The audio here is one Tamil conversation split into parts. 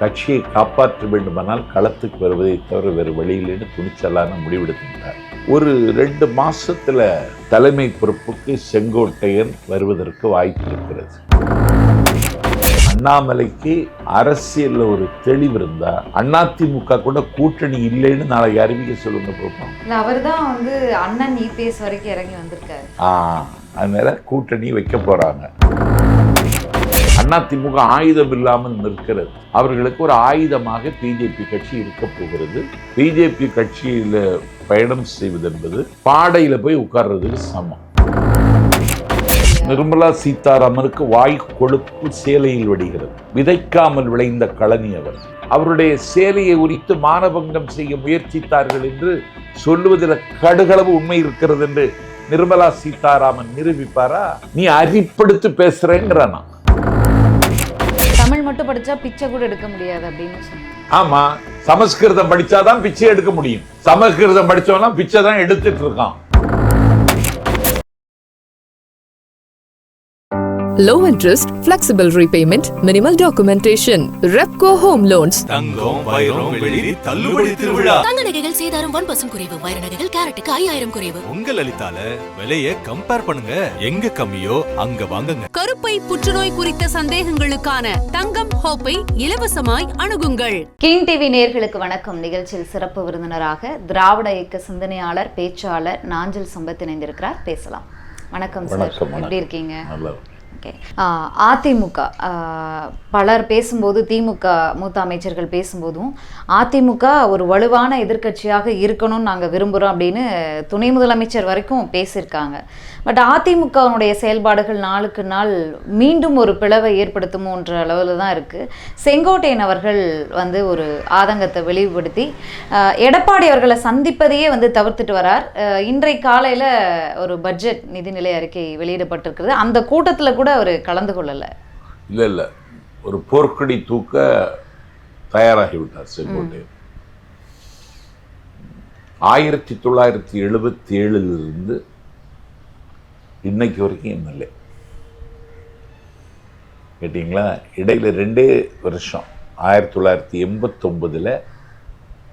கட்சியை காப்பாற்ற வேண்டுமானால் களத்துக்கு வருவதை தவிர வேறு வழியிலேன்னு துணிச்சலான முடிவெடுத்துட்டார் ஒரு ரெண்டு மாசத்துல தலைமை பொறுப்புக்கு செங்கோட்டையன் வருவதற்கு வாய்ப்பு இருக்கிறது. அண்ணாமலைக்கு அரசியல்ல ஒரு தெளிவு இருந்தா அதிமுக கூட கூட்டணி இல்லைன்னு நாளைக்கு அறிவிக்க சொல்லுங்க பார்ப்போம். அவர் தான் வந்து அண்ணன் இபிஎஸ் வரைக்கும் இறங்கி வந்திருக்காரு. ஆ அதனால கூட்டணி வைக்க போறாங்க. அதிமுக ஆயுதம் இல்லாமல் நிற்கிறது. அவர்களுக்கு ஒரு ஆயுதமாக பிஜேபி கட்சி இருக்க போகிறது. பிஜேபி கட்சியில பயணம் செய்வது என்பது பாடையில போய் உட்கார்றதுக்கு சமம். நிர்மலா சீதாராமனுக்கு வாய் கொழுப்பு சேலையில் வடிகிறது. விதைக்காமல் விளைந்த களனி அவர். அவருடைய சேலையை உரித்து மானபங்கம் செய்ய முயற்சித்தார்கள் என்று சொல்லுவதில் கடுகளவு உண்மை இருக்கிறது என்று நிர்மலா சீதாராமன் நிரூபிப்பாரா? நீ அரிப்படுத்து பேசுறேங்கிறானா? மட்டும் படிச்சா பிச்சை கூட எடுக்க முடியாது அப்படின்னு ஆமா சமஸ்கிருதம் படிச்சாதான் பிச்சை எடுக்க முடியும். சமஸ்கிருதம் படிச்சவனா பிச்சை தான் எடுத்துட்டு இருக்கான். Low interest, flexible repayment, minimal documentation. Repco Home Loans. தங்கம் வைரம் வெளிரி தள்ளுபடி திருவிழா. தங்க நகைகள் சேதாரம் ஒன் பர்சன்ட் குறைவு. வைர நகைகள் கேரட்டுக்கு ஐயாயிரம் குறைவு. உங்க லலிதால விலைய கம்பேர் பண்ணுங்க. எங்க கம்மியோ அங்க வாங்குங்க. கருப்பை புற்றுநோய் குறித்த சந்தேகங்களுக்கான தங்கம் ஹோப்பை இலவசமாய் அணுகுங்கள். கிங் டிவி நேயர்களுக்கு வணக்கம். நிகழ்ச்சியில் சிறப்பு விருந்தினராக திராவிட இயக்க சிந்தனையாளர் பேச்சாளர் நாஞ்சில் சம்பத் இணைந்திருக்கிறார். பேசலாம். வணக்கம் சார். எப்படி இருக்கீங்க. ஓகே அதிமுக பலர் பேசும்போது திமுக மூத்த அமைச்சர்கள் பேசும்போதும் அதிமுக ஒரு வலுவான எதிர்க்கட்சியாக இருக்கணும்னு நாங்கள் விரும்புகிறோம் அப்படின்னு துணை முதலமைச்சர் வரைக்கும் பேசியிருக்காங்க. பட் அதிமுகவுடைய செயல்பாடுகள் நாளுக்கு நாள் மீண்டும் ஒரு பிளவை ஏற்படுத்துமோன்ற அளவில் தான் இருக்குது செங்கோட்டையன் அவர்கள் வந்து ஒரு ஆதங்கத்தை வெளிப்படுத்தி எடப்பாடி அவர்களை சந்திப்பதையே வந்து தவிர்த்துட்டு வரார். ஆஹ் இன்றைய காலையில் ஒரு பட்ஜெட் நிதிநிலை அறிக்கை வெளியிடப்பட்டிருக்கிறது. அந்த கூட்டத்தில் கூட அவர் கலந்து கொள்ளலை. இல்ல இல்ல. ஒரு போர்க்கடி தூக்க தயாராகி விட்டார் செங்கோட்டையன். ஆயிரத்தி தொள்ளாயிரத்தி எழுபத்தி ஏழுலிருந்து இன்னைக்கு வரைக்கும் எம்எல்ஏ. கேட்டிங்களா? இடையில ரெண்டே வருஷம். ஆயிரத்தி தொள்ளாயிரத்தி எண்பத்தொன்பதுல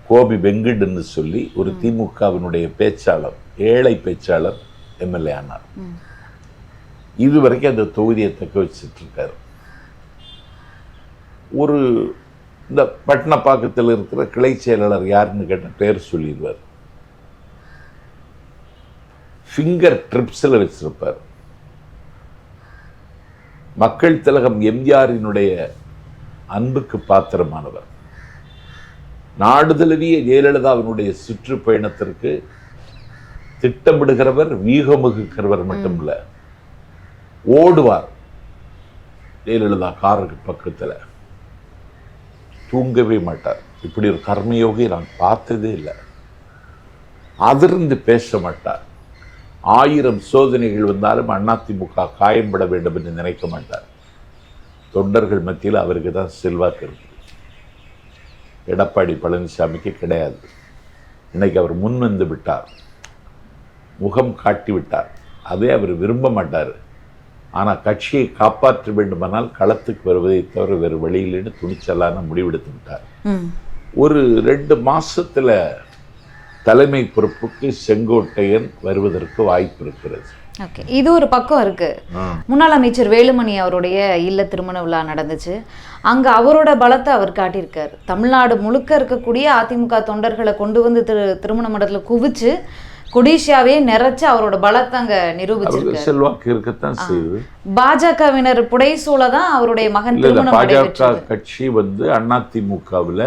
கோபி வெங்கட்னு சொல்லி ஒரு திமுகவினுடைய பேச்சாளர் ஏழை பேச்சாளர் எம்எல்ஏ ஆனார். இது வரைக்கும் அந்த தொகுதியை தக்க வச்சிட்டு இருக்காரு ஒரு இந்த பட்டினப்பாக்கத்தில் இருக்கிற கிளை செயலாளர் யாருன்னு கேட்ட பேர் சொல்லிடுவார். ஃபிங்கர் ட்ரிப்ஸில் வச்சிருப்பார். மக்கள் திலகம் எம்ஜிஆரினுடைய அன்புக்கு பாத்திரமானவர். நாடு தழுவிய ஜெயலலிதாவினுடைய சுற்றுப்பயணத்திற்கு திட்டமிடுகிறவர் வீகமுகுக்கிறவர் மட்டுமில்ல ஓடுவார். ஜெயலலிதா காருக்கு பக்கத்தில். தூங்கவே மாட்டார். இப்படி ஒரு கர்மயோகி நான் பார்த்ததே இல்லை. அதிர்ந்து பேச மாட்டார். ஆயிரம் சோதனைகள் வந்தாலும் அதிமுக காயம்பட வேண்டும் என்று நினைக்க மாட்டார். தொண்டர்கள் மத்தியில் அவருக்கு தான் செல்வாக்கு இருக்குது எடப்பாடி பழனிசாமிக்கு கிடையாது. இன்னைக்கு அவர் முன் வந்து விட்டார். முகம் காட்டி விட்டார். அதே அவர் விரும்ப மாட்டார். ஆனால் கட்சியை காப்பாற்ற வேண்டுமானால் களத்துக்கு வருவதை தவிர வேறு வழியிலேன்னு துணிச்சலான முடிவெடுத்து விட்டார். ஒரு ரெண்டு மாசத்துல தலைமை பொறுப்புக்கு செங்கோட்டையன் வருவதற்கு வாய்ப்பு இருக்கிறது. ஓகே. இது ஒரு பக்கம் இருக்கு. முன்னாள் அமைச்சர் வேலுமணி அவருடைய இல்ல திருமண விழா நடந்துச்சு. அங்க அவரோட பலத்தை அவர் காட்டியிருக்காரு. தமிழ்நாடு முழுக்க இருக்கக்கூடிய அதிமுக தொண்டர்களை கொண்டு வந்து திரு திருமண மண்டலத்தில் குவிச்சு கொடிஷியாவே நிறைச்சு அவரோட பலத்தை அங்க அவருக்கு நிரூபிச்சிருக்காரு செல்வாக்கு இருக்கத்தான் செய்யுது. பாஜகவினர் புடைசூழ தான் அவருடைய மகன் திருமணம் பாஜக கட்சி வந்து அதிமுகவில்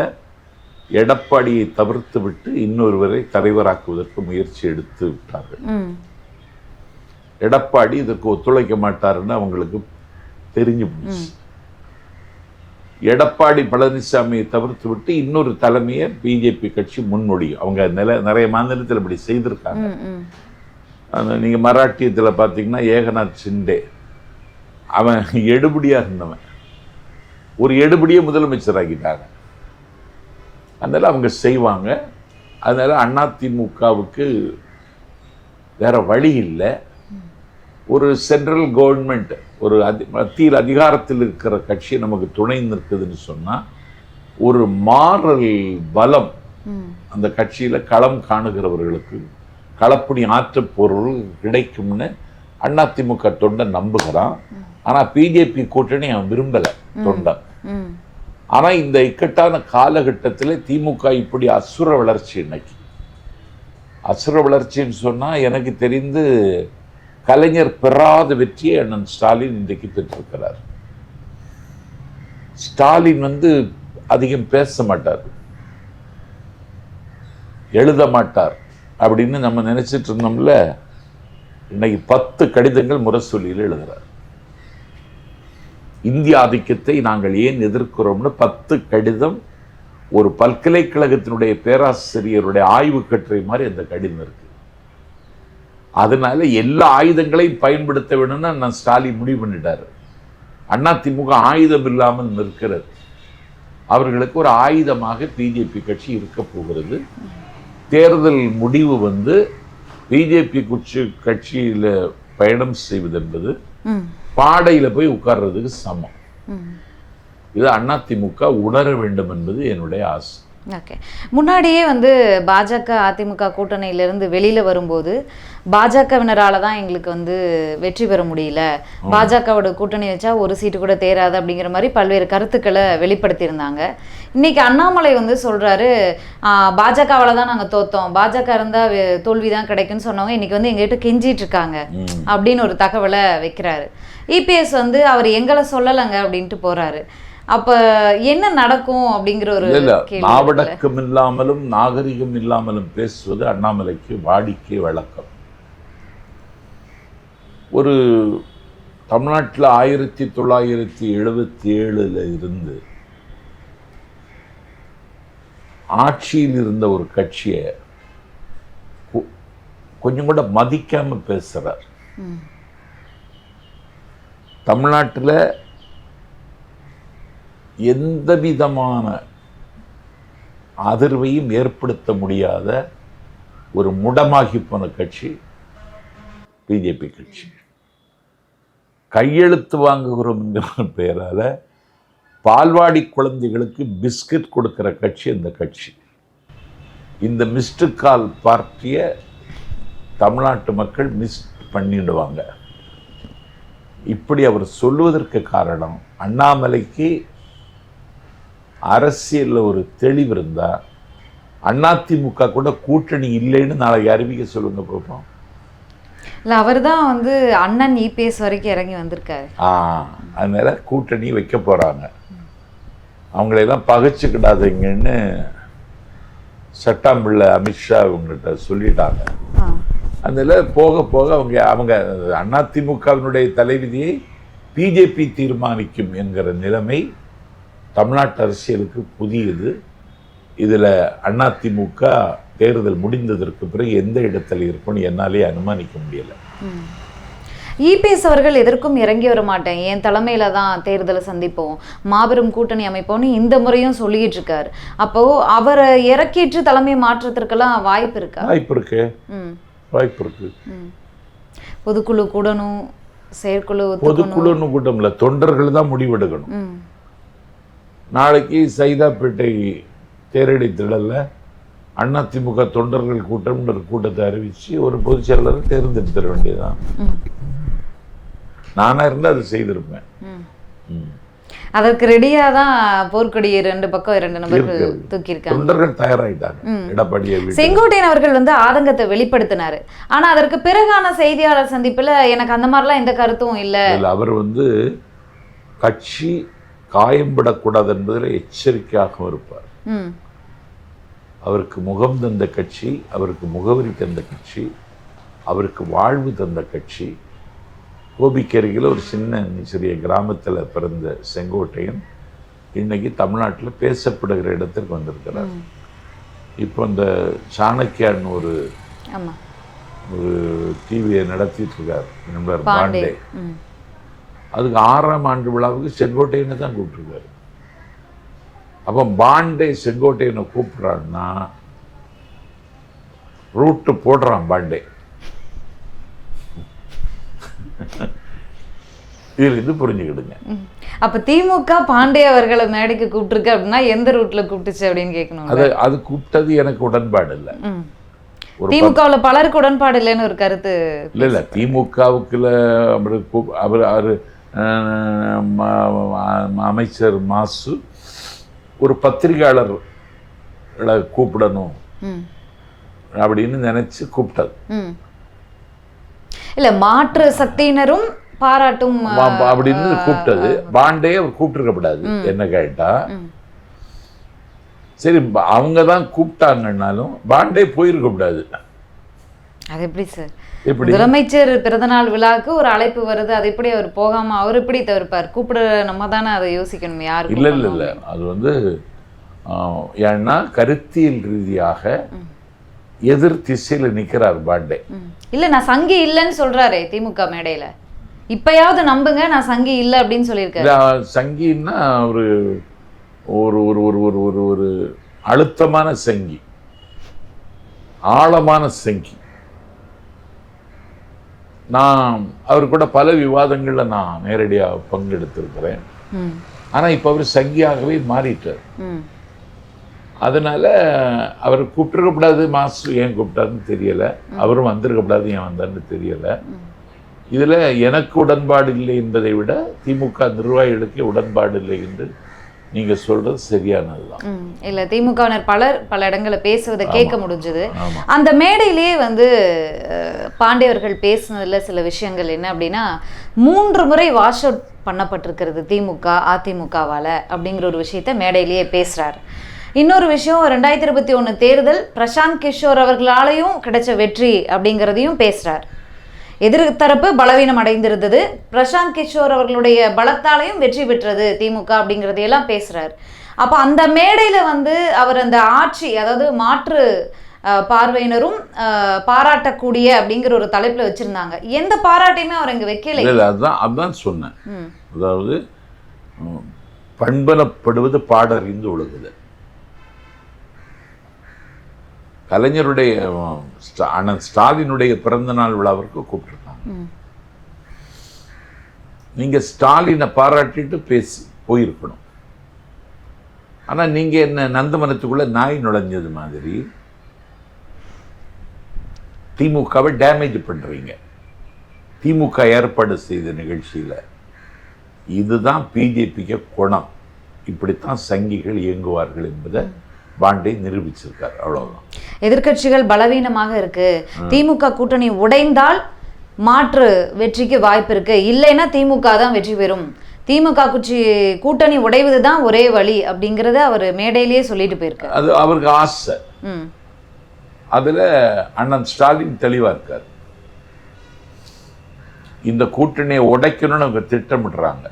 எடப்பாடியை தவிர்த்து விட்டு இன்னொருவரை தலைவராக்குவதற்கு முயற்சி எடுத்து விட்டார்கள். எடப்பாடி இதற்கு ஒத்துழைக்க மாட்டாருன்னு அவங்களுக்கு தெரிஞ்சு போச்சு. எடப்பாடி பழனிசாமியை தவிர்த்து விட்டு இன்னொரு தலைமையை பிஜேபி கட்சி முன்மொழியும். அவங்க நில நிறைய மாநிலத்தில் இப்படி செய்திருக்காங்க. ம் ம். அந்த நீங்க மராட்டியத்துல பார்த்தீங்கன்னா ஏகநாத் சிண்டே அவன் எடுபடியா இருந்தவன். ஒரு எடுபடியே முதலமைச்சர் ஆக்கிட்டாங்க அதனால அவங்க செய்வாங்க. அதனால அதிமுகவுக்கு வேற வழி இல்லை. ஒரு சென்ட்ரல் கவர்மெண்ட் ஒரு அதி மத்தியில் அதிகாரத்தில் இருக்கிற கட்சி நமக்கு துணை நிற்குதுன்னு சொன்னால் ஒரு மாறல் பலம் அந்த கட்சியில களம் காணுகிறவர்களுக்கு களப்பணி ஆற்றப் பொருள் கிடைக்கும்னு அதிமுக தொண்டன் நம்புகிறான். ஆனா பிஜேபி கூட்டணி அவன் விரும்பல தொண்டன் ம். ஆனா இந்த இக்கட்டான காலகட்டத்தில் திமுக இப்படி அசுர வளர்ச்சி இன்னைக்கு. அசுர வளர்ச்சின்னு சொன்னா எனக்கு தெரிந்து கலைஞர் பெறாத வெற்றியை அண்ணன் ஸ்டாலின் இன்றைக்கு பெற்றிருக்கிறார். ஸ்டாலின் வந்து அதிகம் பேச மாட்டார். எழுத மாட்டார் அப்படின்னு நம்ம நினைச்சிட்டு இருந்தோம்ல இன்னைக்கு பத்து கடிதங்கள் முரசொலியில் எழுதுகிறார் இந்திய ஆதிக்கத்தை நாங்கள் ஏன் எதிர்க்கிறோம்னு பத்து கடிதம் ஒரு பல்கலைக்கழகத்தினுடைய பேராசிரியருடைய ஆய்வு கட்டுரை மாதிரி அந்த கடிதம் இருக்கு. அதனால எல்லா ஆயுதங்களையும் பயன்படுத்த வேணும்னு நான் ஸ்டாலின் முடிவு பண்ணிட்டாரு. அதிமுக ஆயுதம் இல்லாமல் நிற்கிறது. அவர்களுக்கு ஒரு ஆயுதமாக பிஜேபி கட்சி இருக்க போகிறது. தேர்தல் முடிவு வந்து பிஜேபி கட்சி கட்சியில் பயணம் செய்வது என்பது பாடையில் போய் உட்கார்றதுக்கு சமம். இது அதிமுக உணர வேண்டும் என்பது என்னுடைய ஆசை. ஓகே முன்னாடியே வந்து பாஜக அதிமுக கூட்டணியிலிருந்து வெளியில வரும்போது பாஜகவினரால தான் எங்களுக்கு வந்து வெற்றி பெற முடியல. பாஜகவோட கூட்டணி வச்சா ஒரு சீட்டு கூட தேராது அப்படிங்கிற மாதிரி பல்வேறு கருத்துக்களை வெளிப்படுத்தியிருந்தாங்க. இன்னைக்கு அண்ணாமலை வந்து சொல்றாரு பாஜகவால தான் நாங்க தோத்தோம். பாஜக இருந்தா வெ- தோல்வி தான் கிடைக்கும்னு சொன்னவங்க இன்னைக்கு வந்து எங்ககிட்ட கெஞ்சிட்டு இருக்காங்க. அப்படின்னு ஒரு தகவலை வைக்கிறாரு. இபிஎஸ் வந்து அவர் எங்களை சொல்லலைங்க அப்படின்ட்டு போறாரு. அப்ப என்ன நடக்கும் அப்படிங்கிற ஒரு? நாவடக்கம் இல்லாமலும் நாகரிகம் இல்லாமலும் பேசுவது அண்ணாமலைக்கு வாடிக்கை வழக்கம் ஒரு தமிழ்நாட்டில் ஆயிரத்தி தொள்ளாயிரத்தி எழுபத்தி ஏழுல இருந்து ஆட்சியில் இருந்த ஒரு கட்சியை கொஞ்சம் கூட மதிக்காம பேசுறார் ம். தமிழ்நாட்டில் எந்த விதமான அதிர்வையும் ஏற்படுத்த முடியாத ஒரு முடமாகி போன கட்சி பிஜேபி கட்சி. கையெழுத்து வாங்குகிறோம் என்கிற பெயரால் பால்வாடி குழந்தைகளுக்கு பிஸ்கட் கொடுக்கிற கட்சி இந்த கட்சி. இந்த மிஸ்டு கால் பார்ட்டியை தமிழ்நாட்டு மக்கள் மிஸ் பண்ணிடுவாங்க. இப்படி அவர் சொல்லுவதற்கு காரணம் அண்ணாமலைக்கு அரசியல்ல ஒரு தெளிவு இருந்தா அதிமுக கூட கூட்டணி இல்லைன்னு நாளைக்கு அறிவிக்க சொல்லுங்க பார்ப்போம். இல்ல அவர்தான் வந்து அண்ணன் இபிஎஸ் வரைக்கும் இறங்கி வந்திருக்காரு. ஆ அதனால கூட்டணி வைக்க போறாங்க. அவங்களையெல்லாம் பகைச்சுக்கிடாதீங்கன்னு சட்டாம்பிள்ளை அமித்ஷா இவங்ககிட்ட சொல்லிட்டாங்க. ஆ. அதனால போக போக அவங்க அவங்க அதிமுகவினுடைய தலைவிதியை பிஜேபி தீர்மானிக்கும் என்கிற நிலைமை தமிழ்நாட்டு அரசியலுக்கு புதியது. இதில் அதிமுக தேர்தல் முடிந்ததற்கு பிறகு எந்த இடத்துல இருக்கும்னு என்னாலே அனுமானிக்க முடியல. இபிஎஸ் அவர்கள் எதற்கும் இறங்கி வர மாட்டேன். என் தலைமையில தான் தேர்தலை சந்திப்போம். மாபெரும் கூட்டணி அமைப்போம்னு இந்த முறையும் சொல்லிட்டு இருக்காரு. அப்போ அவரை இறக்கிட்டு தலைமை மாற்றத்திற்கெல்லாம் வாய்ப்பு இருக்கா? வாய்ப்பு இருக்கு. வாய்ப்பு இருக்கு. பொதுக்குழு கூடணும் செயற்குழு பொதுக்குழுன்னு கூட்டம் இல்லை தொண்டர்கள் தான் முடிவெடுக்கணும். நாளைக்கு சைதாப்பேட்டை தேரடி திடல்ல அதிமுக தொண்டர்கள் கூட்டம்னு ஒரு கூட்டத்தை அறிவிச்சு ஒரு பொதுச் செயலாளரை தேர்ந்தெடுத்துட வேண்டியதுதான். ம். நானா இருந்தா அது செய்திருப்பேன். அதற்கு ரெடியா தான் போர்க்கொடி ரெண்டு பக்கம் இரண்டு நபர்கள். தூக்கியிருக்காங்க. தொண்டர்கள் தயாராயிட்டாங்க. எடப்பாடியை செங்கோட்டையன் அவர்கள் வந்து ஆதங்கத்தை வெளிப்படுத்தினாரு. ஆனா அதற்கு பிறகான செய்தியாளர் சந்திப்புல எனக்கு அந்த மாதிரிலாம் எந்த கருத்தும் இல்ல அவர் வந்து கட்சி காயம்படக்கூடாது என்பதில் எச்சரிக்கையாக இருப்பார். அவருக்கு முகம் தந்த கட்சி அவருக்கு முகவரி தந்த கட்சி அவருக்கு வாழ்வு தந்த கட்சி. கோபிக்கருகில் ஒரு சின்ன சிறிய கிராமத்தில் பிறந்த செங்கோட்டையன் இன்னைக்கு தமிழ்நாட்டில் பேசப்படுகிற இடத்திற்கு வந்திருக்கிறார். இப்போ இந்த சாணக்கியான்னு ஒரு ஒரு டிவியை நடத்திட்டு இருக்கார். நண்பர் பாண்டே. அதுக்கு ஆறாம் ஆண்டு விழாவுக்கு செங்கோட்டையனை தான் கூப்பிட்டுருக்காரு. அப்போ பாண்டே செங்கோட்டையனை கூப்பிட்றான்னா ரூட்டு போடுறான் பாண்டே. இதுல இருந்து புரிஞ்சுக்கிடுங்க. அப்ப திமுக பாண்டே அவர்களை மேடைக்கு கூப்பிட்டுருக்கு அப்படின்னா எந்த ரூட்ல கூப்பிட்டுச்சு அப்படின்னு கேட்கணும் அது அது கூப்பிட்டது எனக்கு உடன்பாடு இல்லை. திமுகவுல பலருக்கு உடன்பாடு இல்லைன்னு ஒரு கருத்து இல்லை இல்லை திமுகவுக்குள்ள அவர் அவர் அமைச்சர் மாசு ஒரு பத்திரிகையாளர்களை கூப்பிடணும். அப்படின்னு நினைச்சு கூப்பிட்டது. இல்ல மாற்று சக்தியினரும் பாராட்டும் அப்படின்னு கூப்பிட்டது. பாண்டே அவர் கூப்பிட்டுருக்கப்படாது. என்ன கேட்டா? சரி அவங்க தான் கூப்பிட்டாங்கன்னாலும் பாண்டே போயிருக்க கூடாது அது எப்படி சார்? முதலமைச்சர் பிறந்தநாள் விழாவுக்கு ஒரு அழைப்பு வருது அது எப்படி அவர் போகாம அவர் எப்படி தவிர்ப்பார்? கூப்பிட நம்ம தானே அதை யோசிக்கணும் யாரு இல்லை இல்லை இல்லை. அது வந்து ஏன்னா கருத்தியல் ரீதியாக எதிர் திசையில் நிற்கிறார் பாண்டே. இல்ல நான் சங்கி இல்லைன்னு சொல்றாரே திமுக மேடையில. இப்பயாவது நம்புங்க நான் சங்கி இல்ல அப்படின்னு சொல்லியிருக்காரு. இல்ல, சங்கின்னா ஒரு ஒரு ஒரு ஒரு ஒரு ஒரு ஒரு அழுத்தமான சங்கி. ஆழமான சங்கி. நான் அவர் கூட பல விவாதங்கள்ல நான் நேரடியாக பங்கெடுத்திருக்கிறேன். ம். ஆனா இப்ப அவர் சங்கியாகவே மாறிட்டார். அதனால அவர் கூப்பிட்டுருக்கப்படாது மாசு ஏன் கூப்பிட்டாருன்னு தெரியல. அவரும் வந்திருக்கப்படாது ஏன் வந்தாருன்னு தெரியல. இதுல எனக்கு உடன்பாடு இல்லை என்பதை விட திமுக நிர்வாகிகளுக்கு உடன்பாடு இல்லை என்று நீங்க சொல்றது சரியானதுதான். ம். இல்ல திமுகவினர் பலர் பல இடங்களை பேசுவதை கேட்க முடிஞ்சது. அந்த மேடையிலேயே வந்து பாண்டியவர்கள் பேசுனதுல சில விஷயங்கள் என்ன அப்படின்னா மூன்று முறை வாஷ் அவுட் பண்ணப்பட்டிருக்கிறது திமுக அதிமுகவால அப்படிங்கிற ஒரு விஷயத்த மேடையிலேயே பேசுறாரு. இன்னொரு விஷயம் ரெண்டாயிரத்தி இருபத்தி ஒன்று தேர்தல் பிரசாந்த் கிஷோர் அவர்களாலையும் கிடைச்ச வெற்றி அப்படிங்கிறதையும் பேசுறார். எதிர்த்தரப்பு பலவீனம் அடைந்திருந்தது. பிரசாந்த் கிஷோர் அவர்களுடைய பலத்தாலையும் வெற்றி பெற்றது திமுக அப்படிங்கிறதையெல்லாம் பேசுறார். அப்போ அந்த மேடையில வந்து அவர் அந்த ஆட்சி அதாவது மாற்று பார்வையினரும் பாராட்டக்கூடிய அப்படிங்கிற ஒரு தலைப்புல வச்சிருந்தாங்க. எந்த பாராட்டையுமே அவர் இங்க வைக்கல. இல்ல அதுதான் அதுதான் சொன்னேன். அதாவது உம், பண்பனப்படுவது பாடறிந்து ஒழுகுது கலைஞருடைய அண்ணன் ஸ்டாலினுடைய பிறந்த நாள் விழாவிற்கு கூப்பிட்டுருக்காங்க. ம். நீங்க ஸ்டாலினை பாராட்டிட்டு பேசி போயிருக்கணும். ஆனா நீங்க என்ன நந்தவனத்துக்குள்ள நாய் நுழைஞ்சது மாதிரி திமுகவை டேமேஜ் பண்றீங்க. திமுக ஏற்பாடு செய்த நிகழ்ச்சியில இதுதான் பிஜேபிக்கு குணம். இப்படித்தான் சங்கிகள் இயங்குவார்கள் என்பதை பாண்டே நிரூபிச்சிருக்கார். அவ்வளவுதான். எதிர்க்கட்சிகள் பலவீனமாக இருக்கு. திமுக கூட்டணி உடைந்தால் மாற்று வெற்றிக்கு வாய்ப்பு இருக்கு. இல்லைன்னா திமுக தான் வெற்றி பெறும். திமுக குச்சி கூட்டணி உடைவது தான் ஒரே வழி அப்படிங்கறத அவர் மேடையிலேயே சொல்லிட்டு போயிருக்காரு. அது அவருக்கு ஆசை. அதுல அண்ணன் ஸ்டாலின் தெளிவா இருக்கார். இந்த கூட்டணியை உடைக்கணும்னு அவங்க திட்டமிடுறாங்க.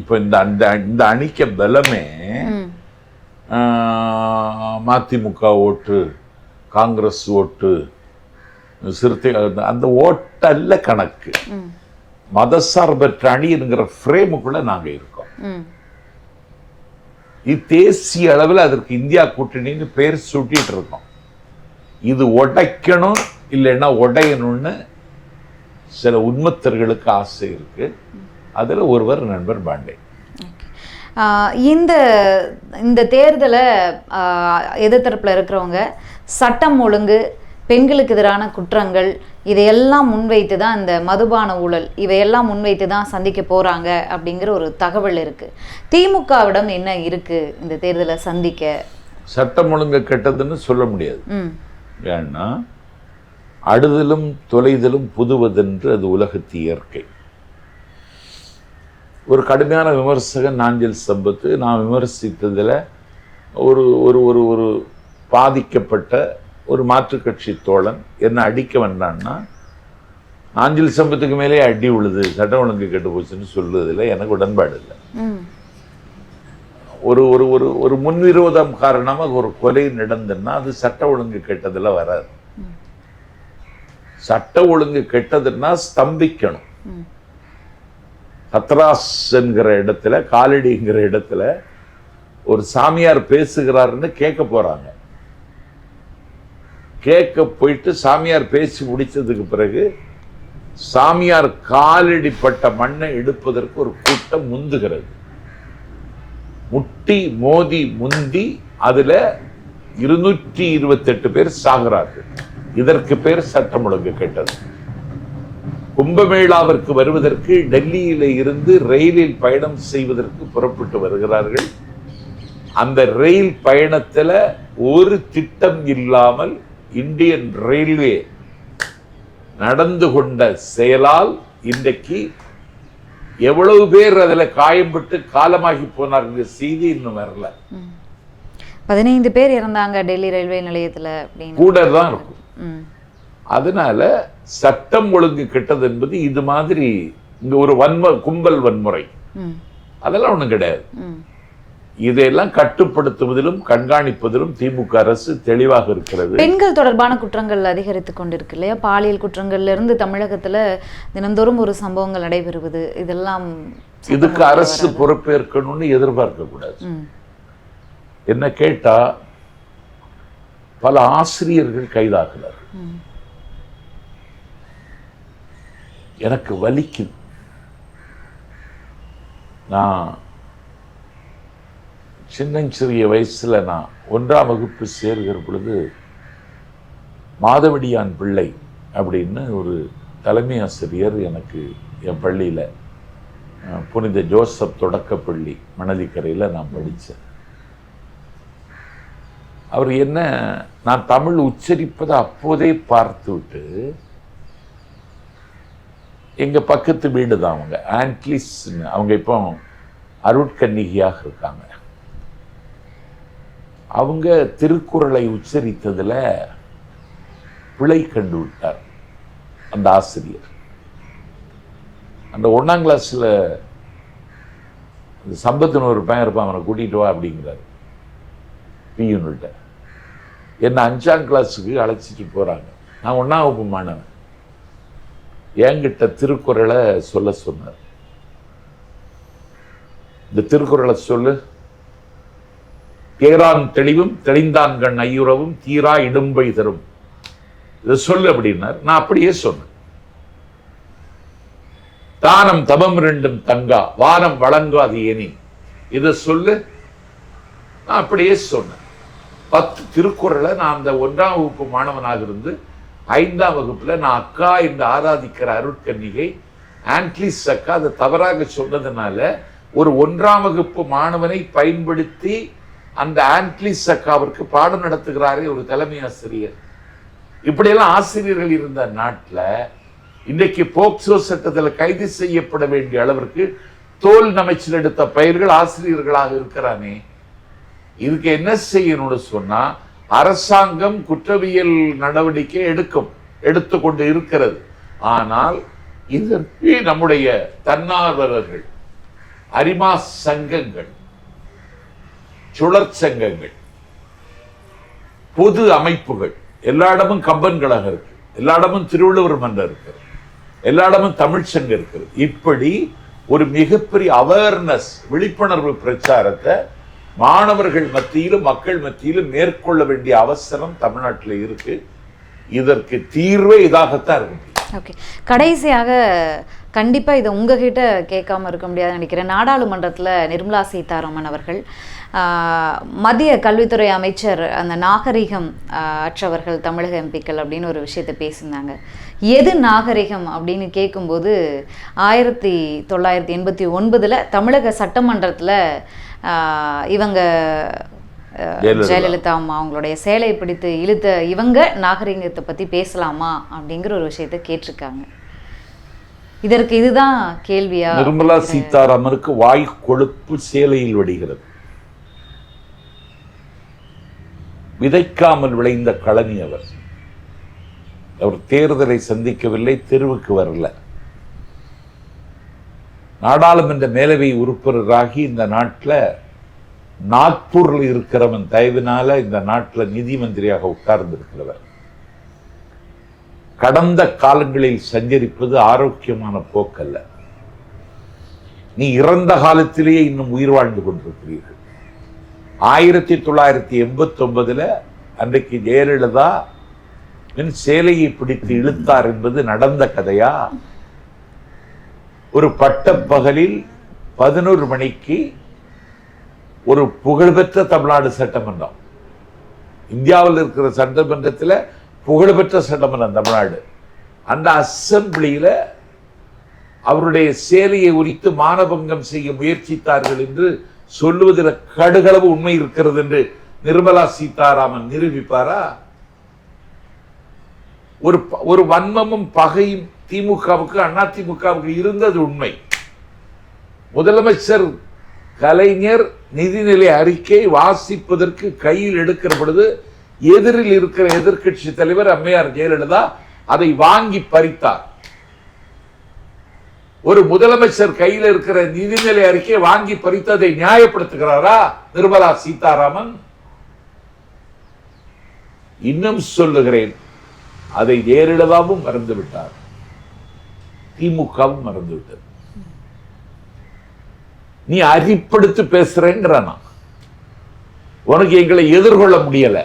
இப்போ இந்த அந்த இந்த அணிக்க பலமே மதிமுக ஓட்டு காங்கிரஸ் ஓட்டு சிறுத்தை அந்த ஓட்டல்ல கணக்கு. மதசார்பற்ற அணிங்கிற ஃப்ரேமுக்குள்ள நாங்க இருக்கோம். தேசிய அளவில் அதற்கு இந்தியா கூட்டணின்னு பேர் சுட்டிட்டு இருக்கோம். இது உடைக்கணும் இல்லைன்னா உடையணும்னு சில உண்மத்தர்களுக்கு ஆசை இருக்கு. அதுல ஒருவர் நண்பர் பாண்டே. இந்த இந்த தேர்தலை எதிர்த்தரப்பில் இருக்கிறவங்க சட்டம் ஒழுங்கு பெண்களுக்கு எதிரான குற்றங்கள் இதையெல்லாம் முன்வைத்து தான் இந்த மதுபான ஊழல் இவையெல்லாம் முன்வைத்து தான் சந்திக்க போகிறாங்க அப்படிங்கிற ஒரு தகவல் இருக்குது திமுகவிடம் என்ன இருக்குது இந்த தேர்தலை சந்திக்க? சட்டம் ஒழுங்கு கெட்டதுன்னு சொல்ல முடியாது. ம். ஏன்னா அடுதலும் தொலைதலும் புதுவதென்று அது உலகத்து இயற்கை. ஒரு கடுமையான விமர்சகன் நாஞ்சில் சம்பத்து. நான் விமர்சித்ததில் ஒரு ஒரு ஒரு ஒரு பாதிக்கப்பட்ட ஒரு மாற்றுக் கட்சி தோழன் என்ன அடிக்க வந்தான்னா நாஞ்சில் சம்பத்துக்கு மேலே அடி உழுது சட்டம் ஒழுங்கு கெட்டு போச்சுன்னு சொல்லுவதில் எனக்கு உடன்பாடு இல்லை. ஒரு ஒரு ஒரு ஒரு முன்விரோதம் காரணமாக ஒரு கொலை நடந்துன்னா அது சட்ட ஒழுங்கு கெட்டதுல வராது. சட்ட ஒழுங்கு கெட்டதுன்னா ஸ்தம்பிக்கணும். ஹத்ராஸ் என்கிற இடத்துல காலடிங்கிற இடத்துல ஒரு சாமியார் பேசுகிறாருன்னு கேட்க போறாங்க. கேட்க போயிட்டு சாமியார் பேசி முடிச்சதுக்கு பிறகு சாமியார் காலடிப்பட்ட மண்ணை எடுப்பதற்கு ஒரு கூட்டம் முந்துகிறது. முட்டி மோதி முந்தி அதில் இருநூற்றி இருபத்தெட்டு பேர் சாகிறார்கள். இதற்கு பேர் சட்டம் ஒழுங்கு கெட்டது. கும்பமேளாவிற்கு வருவதற்கு டெல்லியில இருந்து ரயிலில் பயணம் செய்வதற்கு புறப்பட்டு வருகிறார்கள். அந்த ரயில் பயணத்துல ஒரு திட்டம் இல்லாமல் இந்தியன் ரயில்வே நடந்து கொண்ட செயலால் இன்றைக்கு எவ்வளவு பேர் அதுல காயம்பட்டு காலமாகி போனார்கள் செய்தி இன்னும் வரல. பதினைந்து பேர் இறந்தாங்க டெல்லி ரயில்வே நிலையத்துல கூட தான் இருக்கும். அதனால சட்டம் ஒழுங்கு கெட்டது என்பது இது மாதிரி இங்க ஒரு வன்ம கும்பல் வன்முறை. அதெல்லாம் ஒண்ணும் கிடையாது. இதையெல்லாம் கட்டுப்படுத்துவதிலும் கண்காணிப்பதிலும் திமுக அரசு தெளிவாக இருக்கிறது. பெண்கள் தொடர்பான குற்றங்கள் அதிகரித்து கொண்டிருக்கு இல்லையா? பாலியல் குற்றங்கள்ல இருந்து தமிழகத்துல தினந்தோறும் ஒரு சம்பவங்கள் நடைபெறுவது. இதெல்லாம் இதுக்கு அரசு. பொறுப்பேற்கணும்னு எதிர்பார்க்க கூடாது. என்ன கேட்டா பல ஆசிரியர்கள் கைதாகிறார்கள் எனக்கு வலிக்குது. நான் சின்னஞ்சிறிய வயசில் நான் ஒன்றாம் வகுப்பு சேர்கிற பொழுது மாதவடியான் பிள்ளை அப்படின்னு ஒரு தலைமை ஆசிரியர் எனக்கு என் பள்ளியில் புனித ஜோசப் தொடக்கப்பள்ளி மணலிக்கரையில் நான் படித்தேன் அவர் என்ன நான் தமிழ் உச்சரிப்பதை அப்போதே பார்த்து எங்கள் பக்கத்து வீடு தான் அவங்க. ஆன்ட்லிஸ் அவங்க இப்போ அருட்கன்னிகையாக இருக்காங்க. அவங்க திருக்குறளை உச்சரித்ததில் பிழை கண்டு விட்டார். அந்த ஆசிரியர். அந்த ஒன்றாம் கிளாஸில் அந்த சம்பத்துன்னு ஒரு பையன் இருப்பான் அவனை கூட்டிகிட்டு வா அப்படிங்கிறாரு. பியூன்கிட்ட என்னை அஞ்சாம் கிளாஸுக்கு அழைச்சிட்டு போறாங்க. நான் ஒன்றாம் வகுப்பு மாணவன். என்கிட்ட திருக்குறளை சொல்ல சொன்னார். இந்த திருக்குறளை சொல்லு. தேரான் தெளிவும் தெளிந்தான் கண் ஐயுறவும் தீரா இடும்பை தரும். இதை சொல்லு அப்படின்னார். நான் அப்படியே சொன்னேன். தானம் தபம் ரெண்டும் தங்கா வானம் வழங்காது ஏனி. இதை சொல்லு. நான் அப்படியே சொன்னேன். பத்து திருக்குறளை நான் அந்த ஒன்றாம் வகுப்பு மாணவனாக இருந்து ஐந்தாம் வகுப்புல நான் அக்கா என்று ஆராதிக்கிற அருட்கன்னிகை ஆன்ட்லிஸ் அக்கா அதை தவறாக சொன்னதுனால ஒரு ஒன்றாம் வகுப்பு மாணவனை பயன்படுத்தி அந்த ஆன்ட்லிஸ் அக்காவிற்கு பாடம் நடத்துகிறாரே ஒரு தலைமை ஆசிரியர். இப்படியெல்லாம் ஆசிரியர்கள் இருந்த நாட்டில் இன்றைக்கு போக்சோ சட்டத்தில் கைது செய்யப்பட வேண்டிய அளவிற்கு தோல் நமைச்சல் எடுத்த பயிர்கள் ஆசிரியர்களாக இருக்கிறானே. இதுக்கு என்ன செய்யணும்னு சொன்னா அரசாங்கம் குற்றவியல் நடவடிக்கை எடுக்கும் எடுத்துக்கொண்டு இருக்கிறது. ஆனால் இதற்கு நம்முடைய தன்னார்வலர்கள் அரிமா சங்கங்கள் சுழற் சங்கங்கள் பொது அமைப்புகள் எல்லா இடமும் கம்பன்களாக இருக்கு. எல்லா இடமும் திருவள்ளுவர் மன்றம் இருக்கு எல்லா இடமும் தமிழ்ச்சங்கம் இருக்குது. இப்படி ஒரு மிகப்பெரிய அவேர்னஸ் விழிப்புணர்வு பிரச்சாரத்தை மாணவர்கள் மத்தியிலும் மக்கள் மத்தியிலும் மேற்கொள்ள வேண்டிய அவசரம் தமிழ்நாட்டில் இருக்கு. இதற்கு தீர்வே இதாகத்தான் இருக்க ஓகே கடைசியாக கண்டிப்பாக இதை உங்ககிட்ட கேட்காம இருக்க முடியாதுன்னு நினைக்கிறேன். நாடாளுமன்றத்தில் நிர்மலா சீதாராமன் அவர்கள் மத்திய கல்வித்துறை அமைச்சர் அந்த நாகரிகம் அற்றவர்கள் தமிழக எம்பிக்கள் அப்படின்னு ஒரு விஷயத்தை பேசியிருந்தாங்க. எது நாகரிகம் அப்படின்னு கேட்கும்போது ஆயிரத்தி தொள்ளாயிரத்தி எண்பத்தி ஒன்பதில் தமிழக சட்டமன்றத்தில் இவங்க. ஜெயலலிதா. அம்மா அவங்களுடைய சேலை பிடித்து இழுத்த இவங்க நாகரிகத்தை பற்றி பேசலாமா அப்படிங்கிற ஒரு விஷயத்தை கேட்டிருக்காங்க. இதற்கு இதுதான் கேள்வியா? நிர்மலா சீதாராமனுக்கு வாய் கொழுப்பு சேலையில் வடிகிறது. விதைக்காமல் விளைந்த களனி அவர். அவர் தேர்தலை சந்திக்கவில்லை தெருவுக்கு வரல. நாடாளுமன்ற மேலவை உறுப்பினராகி இந்த நாட்டில் நாக்பூரில் இருக்கிறவன் தயவினால இந்த நாட்டில் நிதி மந்திரியாக உட்கார்ந்திருக்கிறவர். கடந்த காலங்களில் சஞ்சரிப்பது ஆரோக்கியமான போக்கல்ல. நீ இறந்த காலத்திலேயே இன்னும் உயிர் வாழ்ந்து கொண்டிருக்கிறீர்கள். ஆயிரத்தி தொள்ளாயிரத்தி எண்பத்தி ஒன்பதுல அன்றைக்கு ஜெயலலிதா மின் சேலையை பிடித்து இழுத்தார் என்பது நடந்த கதையா? ஒரு பட்டப்பகலில் பதினோரு மணிக்கு ஒரு புகழ்பெற்ற தமிழ்நாடு சட்டமன்றம். இந்தியாவில் இருக்கிற சட்டமன்றத்தில் புகழ்பெற்ற சட்டமன்றம் தமிழ்நாடு. அந்த அசெம்பிளியில அவருடைய சேலையை உரித்து மானபங்கம் செய்ய முயற்சித்தார்கள் என்று சொல்லுவதில் கடுகளவு உண்மை இருக்கிறது என்று நிர்மலா சீதாராமன் நிரூபிப்பாரா? ஒரு ப- ஒரு வன்மமும் பகையும் திமுகவுக்கு அண்ணா திமுகவுக்கு இருந்தது உண்மை. முதலமைச்சர் கலைஞர் நிதிநிலை அறிக்கை வாசிப்பதற்கு கையில் எடுக்கிற பொழுது எதிரில் இருக்கிற எதிர்கட்சி தலைவர் அம்மையார் ஜெயலலிதா அதை வாங்கி பறித்தார். ஒரு முதலமைச்சர் கையில் இருக்கிற நிதிநிலை அறிக்கை வாங்கி பறித்ததை நியாயப்படுத்துகிறாரா நிர்மலா சீதாராமன்? இன்னும் சொல்லுகிறேன் அதை ஜெயலலிதாவும் மறந்து விட்டார் திமுகவும் மறந்து விட்டது நீ அரிப்படுத்து பேசுறேங்கிறானா? உனக்கு எங்களை எதிர்கொள்ள முடியல.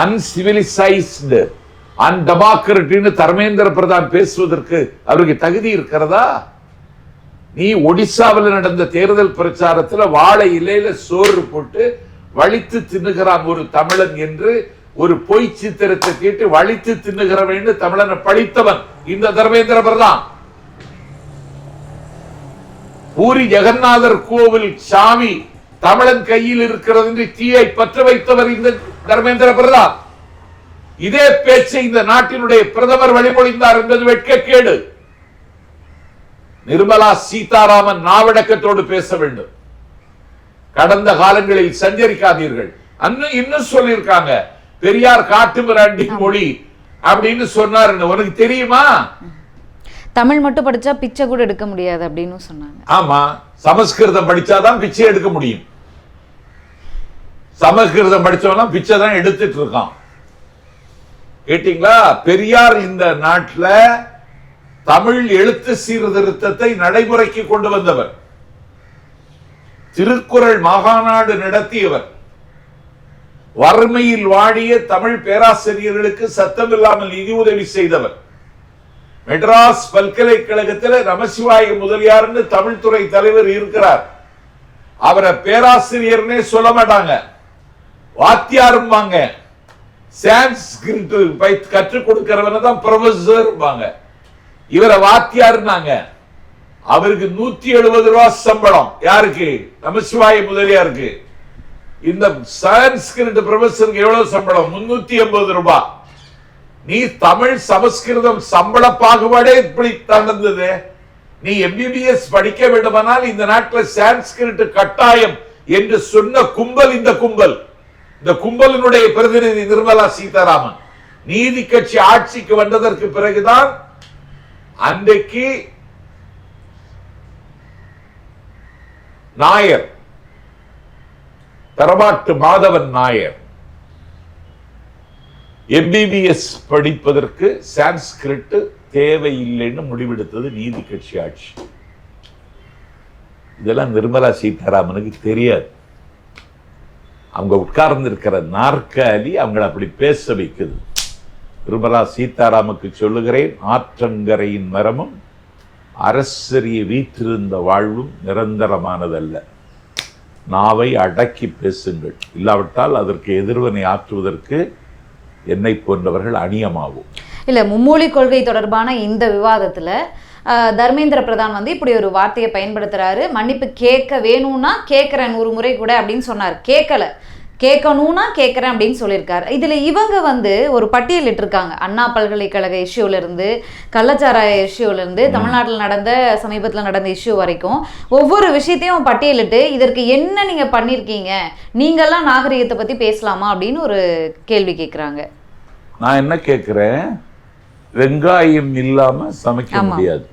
அன்சிவிலிசைஸ்டு அன்டெமோக்ரட்டின்னு தர்மேந்திர பிரதான் பேசுவதற்கு அவருக்கு தகுதி இருக்கிறதா? நீ ஒடிசாவில் நடந்த தேர்தல் பிரச்சாரத்துல வாழை இலையில சோறு போட்டு வலித்து தின்னுகிறான் ஒரு தமிழன் என்று ஒரு பொய் சித்திரத்தை கேட்டு வலித்து தின்னுகிறவன் தமிழனை பழித்தவன். இந்த தர்மேந்திர பிரதான். பூரி ஜெகநாதர் கோவில் சாமி தமிழன் கையில் இருக்கிறது என்று தீயை பற்ற வைத்தவர் இந்த தர்மேந்திர பிரதான். இதே பேச்சை இந்த நாட்டினுடைய பிரதமர் வழிமொழிந்தார் என்பது வெட்கக்கேடு. நிர்மலா சீதாராமன் நாவடக்கத்தோடு பேச வேண்டும். கடந்த காலங்களில் சஞ்சரிக்காதீர்கள். அன்னும் இன்னும் சொல்லியிருக்காங்க. பெரியார் காட்டு மிராண்டி மொழி அப்படின்னு சொன்னாருன்னு. உனக்கு தெரியுமா? தமிழ் மட்டும் படிச்சா பிச்சை கூட எடுக்க முடியாது அப்படின்னு சொன்னாங்க. ஆமா. சமஸ்கிருதம் படிச்சாதான் பிச்சை எடுக்க முடியும். சமஸ்கிருதம் படிச்சவனா பிச்சை தான் எடுத்துட்டு இருக்கான். கேட்டீங்களா? பெரியார் இந்த நாட்டுல தமிழ் எழுத்து சீர்திருத்தத்தை நடைமுறைக்கு கொண்டு வந்தவர். திருக்குறள் மாகாநாடு நடத்தியவர். வறுமையில் வாடிய தமிழ் பேராசிரியர்களுக்கு சத்தமில்லாமல் நிதி உதவி செய்தவர். மெட்ராஸ் பல்கலைக்கழகத்தில் நமசிவாய முதலியார்னு தமிழ்துறை தலைவர் இருக்கிறார். அவரை பேராசிரியர்னே சொல்ல மாட்டாங்க. வாத்தியாரும்பாங்க சான்ஸ்கிரிட் பை- கற்றுக் கொடுக்கிறவன தான் ப்ரொஃபசர் இவரை வாத்தியாருன்னாங்க அவருக்கு நூத்தி எழுபது ரூபாய் சம்பளம். யாருக்கு? நமசிவாய முதலியாருக்கு. இந்த சான்ஸ்கிரிட் ப்ரொஃபஸருக்கு எவ்வளவு சம்பளம்? முன்னூத்தி எண்பது ரூபாய் நீ தமிழ் சமஸ்கிருதம் சம்பள பாகுபாடே இப்படி நடந்தது நீ எம்பிபிஎஸ் படிக்க வேண்டுமானால் இந்த நாட்டில் சான்ஸ்கிரிட் கட்டாயம் என்று சொன்ன கும்பல் இந்த கும்பல். இந்த கும்பலினுடைய பிரதிநிதி நிர்மலா சீதாராமன். நீதி கட்சி ஆட்சிக்கு வந்ததற்கு பிறகுதான் அன்றைக்கு நாயர் தரமாட்டு மாதவன் நாயர். எம்பிபிஎஸ் படிப்பதற்கு சான்ஸ்கிரிட் தேவையில்லைன்னு முடிவெடுத்தது நீதி கட்சி ஆட்சி. இதெல்லாம் நிர்மலா சீதாராமனுக்கு தெரியாது. அவங்க உட்கார்ந்து இருக்கிற நாற்காலி அவங்கள அப்படி பேச வைக்குது. நிர்மலா சீதாராமுக்கு சொல்லுகிறேன் ஆற்றங்கரையின் மரமும் அரசரிய வீற்றிருந்த வாழ்வும் நிரந்தரமானதல்ல. நாவை அடக்கி பேசுங்கள். இல்லாவிட்டால் அதற்கு எதிர்வினை ஆற்றுவதற்கு என்னை போன்றவர்கள் அணியமாகும் இல்லை மும்மொழி கொள்கை தொடர்பான இந்த விவாதத்தில் தர்மேந்திர பிரதான் வந்து இப்படி ஒரு வார்த்தையை பயன்படுத்துகிறாரு மன்னிப்பு கேட்க வேணும்னா கேட்குறேன் ஒரு முறை கூட அப்படின்னு சொன்னார். கேட்கல. கேட்கணும்னா கேட்குறேன் அப்படின்னு சொல்லியிருக்காரு. இதில் இவங்க வந்து ஒரு பட்டியலிட்டு இருக்காங்க அண்ணா பல்கலைக்கழக இஷ்யூல இருந்து கள்ளச்சாராய இஷ்யூல இருந்து தமிழ்நாட்டில் நடந்த சமீபத்தில் நடந்த இஷ்யூ வரைக்கும் ஒவ்வொரு விஷயத்தையும் பட்டியலிட்டு இதற்கு என்ன நீங்கள் பண்ணியிருக்கீங்க நீங்கள்லாம் நாகரிகத்தை பற்றி பேசலாமா அப்படின்னு ஒரு கேள்வி கேட்குறாங்க. நான் என்ன கேட்கிறேன்? வெங்காயம் இல்லாம சமைக்க. முடியாது.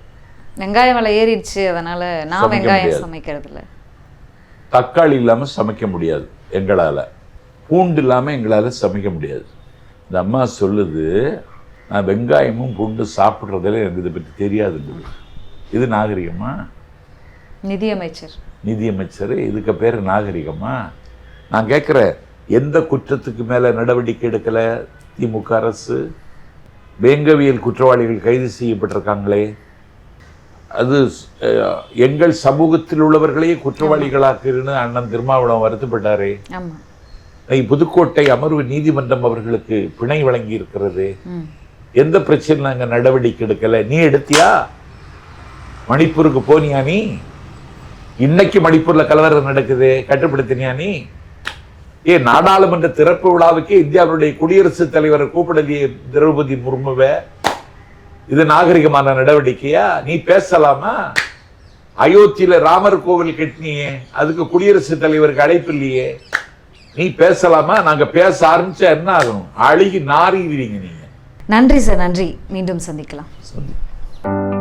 வெங்காயம் விலை ஏறிடுச்சு அதனால நான் வெங்காயம். சமைக்கிறது இல்ல தக்காளி இல்லாம சமைக்க முடியாது. எங்களால. பூண்டு இல்லாம எங்களால சமைக்க முடியாது. இந்த அம்மா சொல்லுது நான் வெங்காயமும் பூண்டு சாப்பிட்றதுல எனக்கு இதை பற்றி தெரியாது இது நாகரிகமா? நிதியமைச்சர் நிதியமைச்சர் இதுக்கு பேர் நாகரிகமா? நான் கேட்குறேன் எந்த குற்றத்துக்கு மேலே நடவடிக்கை எடுக்கல திமுக அரசு? வேங்கவியல் குற்றவாளிகள் கைது செய்யப்பட்டிருக்காங்களே. அது எங்கள் சமூகத்தில் உள்ளவர்களையே குற்றவாளிகளாக்குன்னு அண்ணன் திருமாவளவன் வருத்தப்பட்டாரே. புதுக்கோட்டை அமர்வு நீதிமன்றம் அவர்களுக்கு பிணை வழங்கி இருக்கிறது எந்த பிரச்சனை நாங்க நடவடிக்கை எடுக்கல. நீ எடுத்தியா? மணிப்பூருக்கு போனியா நீ? இன்னைக்கு மணிப்பூர்ல கலவரம் நடக்குது. கட்டுப்படுத்தினியா நீ? ஏ நாடாளுமன்ற திறப்பு விழாவுக்கு இந்தியாவுடைய குடியரசுத் தலைவரை கூப்பிடலையே திரௌபதி முர்முவை. இது நாகரிகமான நடவடிக்கையா? நீ பேசலாமா? அயோத்தியில ராமர் கோவில் கட்டினியே அதுக்கு குடியரசுத் தலைவருக்கு அழைப்பு இல்லையே. நீ பேசலாமா? நாங்க பேச ஆரம்பிச்சா என்ன ஆகும்? அழுகி நாறிடுவீங்க நீங்க. நன்றி சார் நன்றி. மீண்டும் சந்திக்கலாம்.